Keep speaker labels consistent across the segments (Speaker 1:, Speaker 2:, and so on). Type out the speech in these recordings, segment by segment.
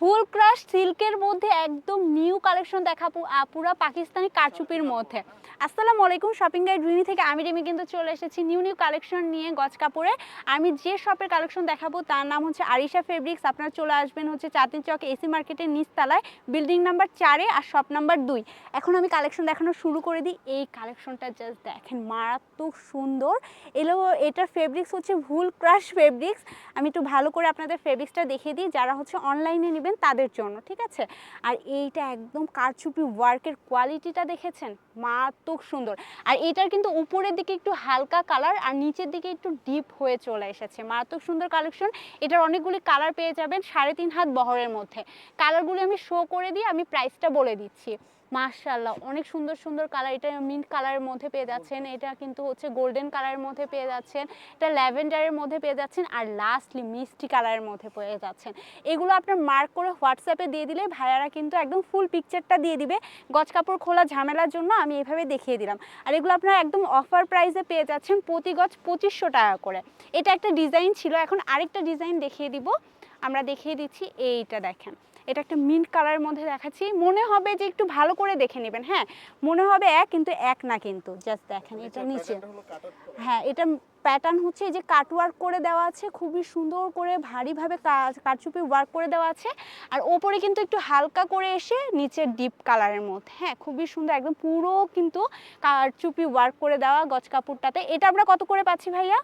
Speaker 1: ফুল crush সিল্কের মধ্যে একদম নিউ কালেকশন দেখাবো আহ, পুরা পাকিস্তানি কারচুপির মধ্যে। আসসালামু আলাইকুম শপিং গাইড রুনি থেকে আমি রেমি কিন্তু চলে এসেছি নিউ নিউ কালেকশন নিয়ে গজ কাপড়ে। আমি যে শপের কালেকশন দেখাবো তার নাম হচ্ছে আরিশা ফেব্রিক্স আপনারা চলে আসবেন হচ্ছে চাঁদনি চক এসি মার্কেটের নিচতলায় বিল্ডিং নাম্বার চারে আর শপ নাম্বার দুই। এখন আমি কালেকশন দেখানো শুরু করে দিই। এই কালেকশনটা জাস্ট দেখেন মারাত্মক সুন্দর। এলো এটার ফেব্রিক্স হচ্ছে ভুল ক্রাশ ফেব্রিক্স আমি একটু ভালো করে আপনাদের ফেব্রিক্সটা দেখিয়ে দিই। যারা হচ্ছে অনলাইনে নেবেন তাদের জন্য, ঠিক আছে? আর এইটা একদম কারচুপি ওয়ার্কের কোয়ালিটিটা দেখেছেন? মারাত্মক সুন্দর। আর এটার কিন্তু উপরের দিকে একটু হালকা কালার আর নিচের দিকে একটু ডিপ হয়ে চলে এসেছে। মারাত্মক সুন্দর কালেকশন। এটার অনেকগুলি কালার পেয়ে যাবেন, সাড়ে তিন হাত বহরের মধ্যে। কালারগুলি আমি শো করে দিয়ে আমি প্রাইসটা বলে দিচ্ছি। মার্শাল্লাহ অনেক সুন্দর সুন্দর কালার এটা মিন্ট কালারের মধ্যে পেয়ে যাচ্ছেন, এটা কিন্তু হচ্ছে গোল্ডেন কালারের মধ্যে পেয়ে যাচ্ছেন, এটা ল্যাভেন্ডারের মধ্যে পেয়ে যাচ্ছেন, আর লাস্টলি মিষ্টি কালারের মধ্যে পেয়ে যাচ্ছেন। এগুলো আপনার মার্ক করে হোয়াটসঅ্যাপে দিয়ে দিলে ভাইয়ারা কিন্তু একদম ফুল পিকচারটা দিয়ে দিবে গজ কাপড় খোলা ঝামেলার জন্য আমি এভাবে দেখিয়ে দিলাম। আর এগুলো আপনারা একদম অফার প্রাইসে পেয়ে যাচ্ছেন প্রতি গজ পঁচিশশো টাকা করে। এটা একটা ডিজাইন ছিল, এখন আরেকটা ডিজাইন দেখিয়ে দিব। আমরা দেখিয়ে দিচ্ছি এইটা দেখেন। এটা একটা মিন্ট কালারের মধ্যে দেখাচ্ছি। মনে হবে যে একটু ভালো করে দেখে নেবেন হ্যাঁ? মনে হবে এক কিন্তু এক না কিন্তু। জাস্ট দেখেন এটা নিচে। হ্যাঁ এটা প্যাটার্ন হচ্ছে এই যে কাটওয়ার্ক করে দেওয়া আছে খুবই সুন্দর করে ভারীভাবে কারচুপি ওয়ার্ক করে দেওয়া আছে। আর ওপরে কিন্তু একটু হালকা করে এসে নিচে ডিপ কালারের মধ্যে হ্যাঁ? খুবই সুন্দর একদম পুরো কিন্তু কারচুপি ওয়ার্ক করে দেওয়া গজ কাপড়টাতে। এটা আমরা কত করে পাচ্ছি ভাইয়া?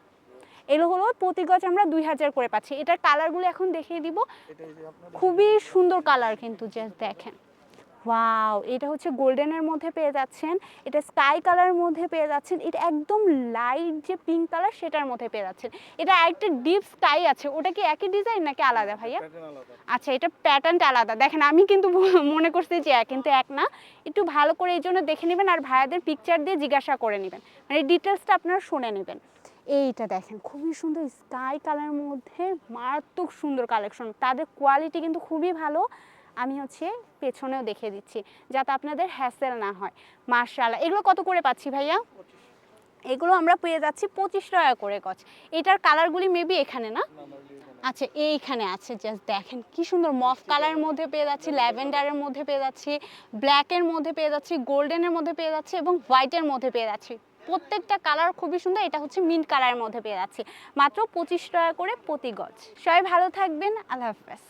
Speaker 1: এগুলো হলো প্রতি গজ আমরা দুই হাজার করে পাচ্ছি। এটার কালারগুলো এখন দেখিয়ে দিব। খুবই সুন্দর কালার কিন্তু যে দেখেন। ওয়াও এটা হচ্ছে গোল্ডেনের মধ্যে পেয়ে যাচ্ছেন। এটা স্কাই কালারের মধ্যে পেয়ে যাচ্ছেন। এটা একদম লাইট যে পিঙ্ক কালার সেটার মধ্যে পেয়ে যাচ্ছেন। এটা একটা ডিপ স্কাই আছে। ওটা কি একই ডিজাইন নাকি আলাদা ভাইয়া? আচ্ছা এটা প্যাটার্নটা আলাদা। দেখেন আমি কিন্তু মনে করছি যে এক কিন্তু এক না। একটু ভালো করে এই জন্য দেখে নেবেন আর ভাইয়াদের পিকচার দিয়ে জিজ্ঞাসা করে নেবেন। মানে ডিটেলসটা আপনারা শুনে নেবেন। এইটা দেখেন খুবই সুন্দর স্কাই কালারের মধ্যে মারাত্মক সুন্দর কালেকশন তাদের কোয়ালিটি কিন্তু খুবই ভালো। আমি হচ্ছে পেছনেও দেখিয়ে দিচ্ছি, যাতে আপনাদের হ্যাসেল না হয়। মার্শাল্লাহ এগুলো কত করে পাচ্ছি ভাইয়া? এগুলো আমরা পেয়ে যাচ্ছি পঁচিশ টাকা করে গছ এটার কালারগুলি মেবি এখানে না? আচ্ছা এইখানে আছে জাস্ট দেখেন কি সুন্দর মফ কালারের মধ্যে পেয়ে যাচ্ছি ল্যাভেন্ডারের মধ্যে পেয়ে যাচ্ছি ব্ল্যাকের মধ্যে পেয়ে যাচ্ছি গোল্ডেনের মধ্যে পেয়ে যাচ্ছি এবং হোয়াইটের মধ্যে পেয়ে যাচ্ছি। প্রত্যেকটা কালার খুবই সুন্দর, এটা হচ্ছে মিন্ট কালারের মধ্যে পেয়ে যাচ্ছি। মাত্র পঁচিশ টাকা করে প্রতি গজ। সবাই ভালো থাকবেন, আল্লাহ হাফেজ।